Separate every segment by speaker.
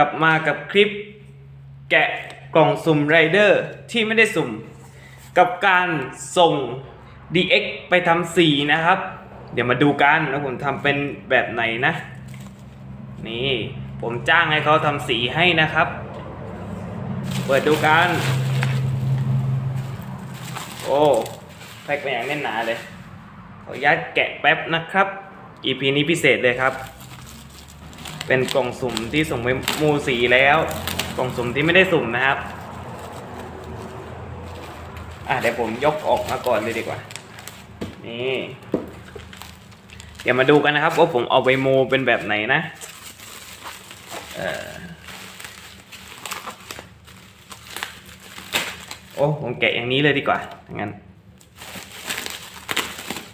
Speaker 1: ลับมากับคลิป แกะกล่องสุ่มไรเดอร์ที่ไม่ได้สุ่ม กับการส่ง DX ไปทำสีนะครับ เดี๋ยวมาดูกันว่าผมทำเป็นแบบไหนนะ นี่ ผมจ้างให้เขาทำสีให้นะครับ เปิดดูกัน โอ้แพ็คมาอย่างแน่นหนาเลยขออนุญาตแกะแป๊บนะครับ EP นี้พิเศษเลยครับ เป็นกล่องสุ่มที่ส่งไปมูสีแล้ว กล่องสุ่มที่ไม่ได้สุ่มนะครับ อะเดี๋ยวผมยกออกมาก่อนเลยดีกว่า นี่ เดี๋ยวมาดูกันนะครับว่าผมเอาไปโมเป็นแบบไหนนะ เออโอ้ผมแกะอย่างนี้เลยดีกว่างั้น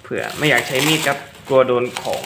Speaker 1: เผื่อไม่อยากใช้มีดครับ กลัวโดนของ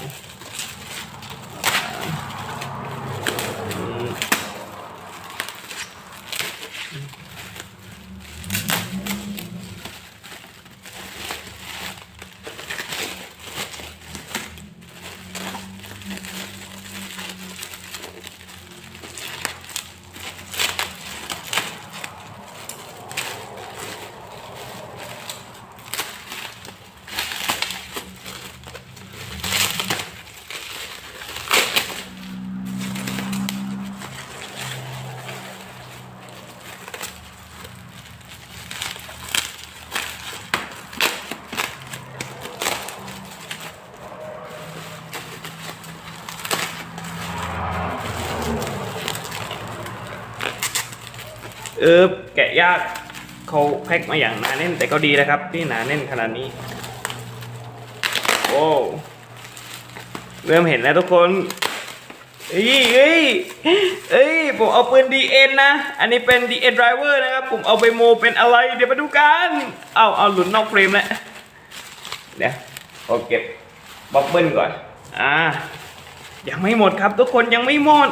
Speaker 1: เออแกะยากเขาแพ็คมาอย่างหนาแน่นแต่ก็ดีนะครับที่หนาแน่นขนาดนี้โอ้เริ่มเห็นแล้วทุกคนเอ้ยเอ้ยเอ้ยผมเอาปืน DN นะ อันนี้เป็น DN driver นะครับ ผมเอาไปโมเป็นอะไร เดี๋ยวมาดูกันเอาเอาหลุดนอกเฟรมแล้วเดี๋ยวเอาเก็บบับเบิ้ลก่อนอ่ายังไม่หมดครับทุกคนยังไม่หมด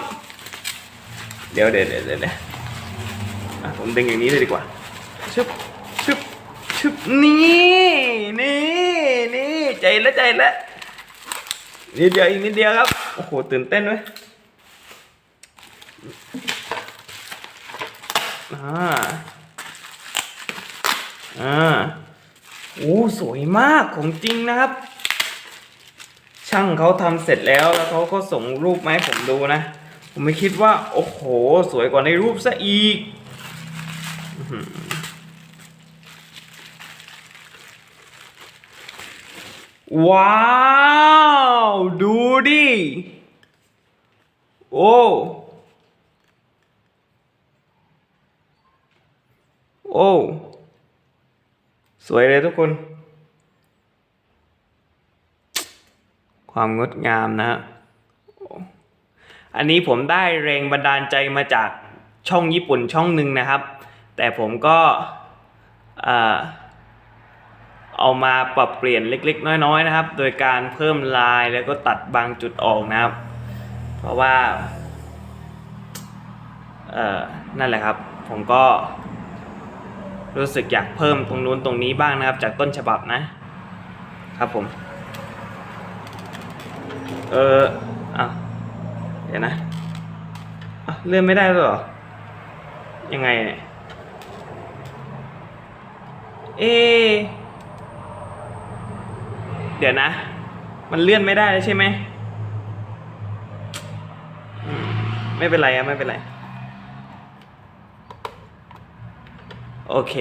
Speaker 1: เดี๋ยวเดี๋ยวเดี๋ยวเดี๋ยว อะผมดึงอย่างนี้เลยดีกว่า ชึบ ชึบ ชึบ นี่ นี่ นี่ ใจล้วใจล้วนิดเดียวอีกนิดเดียวครับ โอ้โห ตื่นเต้นไหมอ่า อ่า โอ้ สวยมากของจริงนะครับ ช่างเขาทำเสร็จแล้วแล้วเขาก็ส่งรูปมาให้ผมดูนะ ผมไม่คิดว่า โอ้โห สวยกว่าในรูปซะอีก ว้าวดูดิโอ้โอ้สวยเลยทุกคน ความงดงามนะฮะอันนี้ผมได้แรงบันดาลใจมาจากช่องญี่ปุ่นช่องหนึ่งนะครับ แต่ผมก็เอามาปรับเปลี่ยนเล็กๆ น้อยๆนะครับ โดยการเพิ่มลายแล้วก็ตัดบางจุดออกนะครับ เพราะว่าเอ่อนั่นแหละครับ ผมก็ รู้สึกอยากเพิ่มตรงนู้นตรงนี้บ้างนะครับ จากต้นฉบับนะ ครับผมเอออะเดี๋ยวนะเลื่อนไม่ได้หรอ ยังไงเนี่ย เอ เดี๋ยวนะ มันเลื่อนไม่ได้เลยใช่ไหมไม่เป็นไรอะไม่เป็นไร โอเค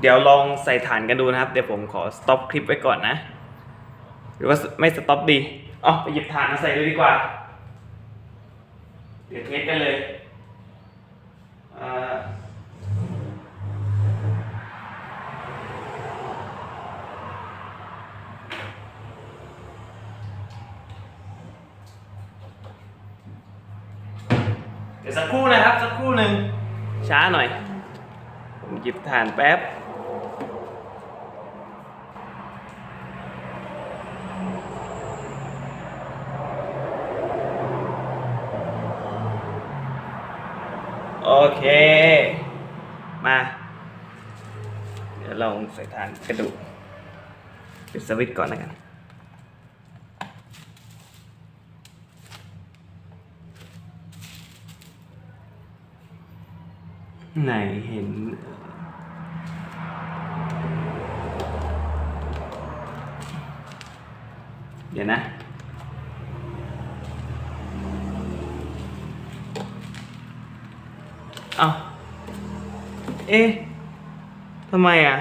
Speaker 1: เดี๋ยวลองใส่ฐานกันดูนะครับ เดี๋ยวผมขอสต็อปคลิปไว้ก่อนนะ หรือว่าไม่สต็อปดีอ๋อไปหยิบฐานมาใส่เลยดีกว่า เดี๋ยวเทสกันเลยอ่า เดี๋ยว สักครู่นะครับ สักครู่หนึ่งช้าหน่อย ผมหยิบฐานแป๊บ โอเค มา เดี๋ยวเราใส่ฐานกระดูกปิดสวิตช์ก่อนแล้วกัน ไหนเห็น เดี๋ยวนะเอาเอ๊ะทำไมอะ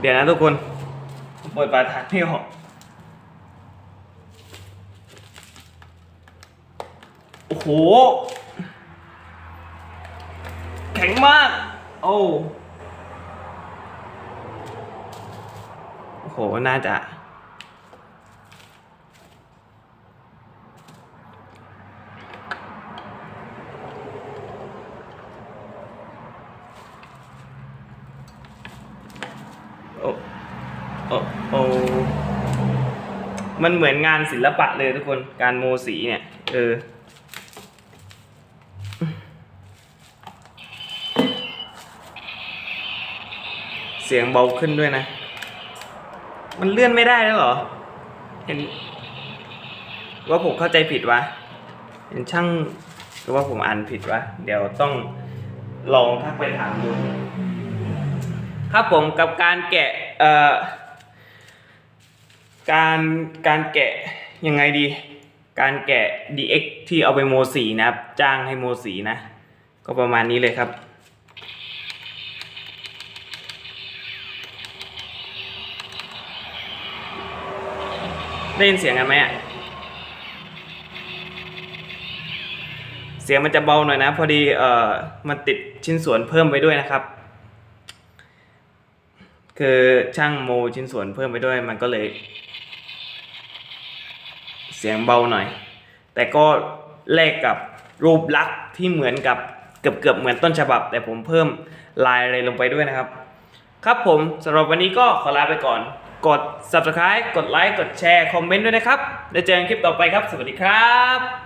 Speaker 1: เดี๋ยวนะทุกคนเปิดปลาทานไม่ออกโอ้โห ข็งมาก โอ้โห น่าจะ โอ้ โอ้ โอ้ มันเหมือนงานศิลปะเลยทุกคน การโมสีเนี่ย เออ สียงเบาขึ้นด้วยนะ มันเลื่อนไม่ได้แล้วเหรอ เห็น ว่าผมเข้าใจผิดวะ เห็นช่างหรือว่าผมอ่านผิดวะ เดี๋ยวต้องลองทักไปถามดู ครับผมกับการแกะ เอ่อ การการแกะยังไงดี การแกะ DX ที่เอาไปโมสีนะครับ จ้างให้โมสีนะ ก็ประมาณนี้เลยครับ ได้ยินเสียงกันไหมอะ เสียงมันจะเบาหน่อยนะ พอดีเอ่อมันติดชิ้นส่วนเพิ่มไปด้วยนะครับ คือช่างโมชิ้นส่วนเพิ่มไปด้วยมันก็เลย เสียงเบาหน่อย แต่ก็แลกกับรูปลักษณ์ที่เหมือนกับเกือบเกือบๆเหมือนต้นฉบับ แต่ผมเพิ่มลายอะไรลงไปด้วยนะครับ ครับผมสำหรับวันนี้ก็ขอลาไปก่อน กด subscribe กดไลค์กดแชร์ คอมเมนต์ด้วยนะครับ แล้วเจอกันคลิปต่อไปครับ สวัสดีครับ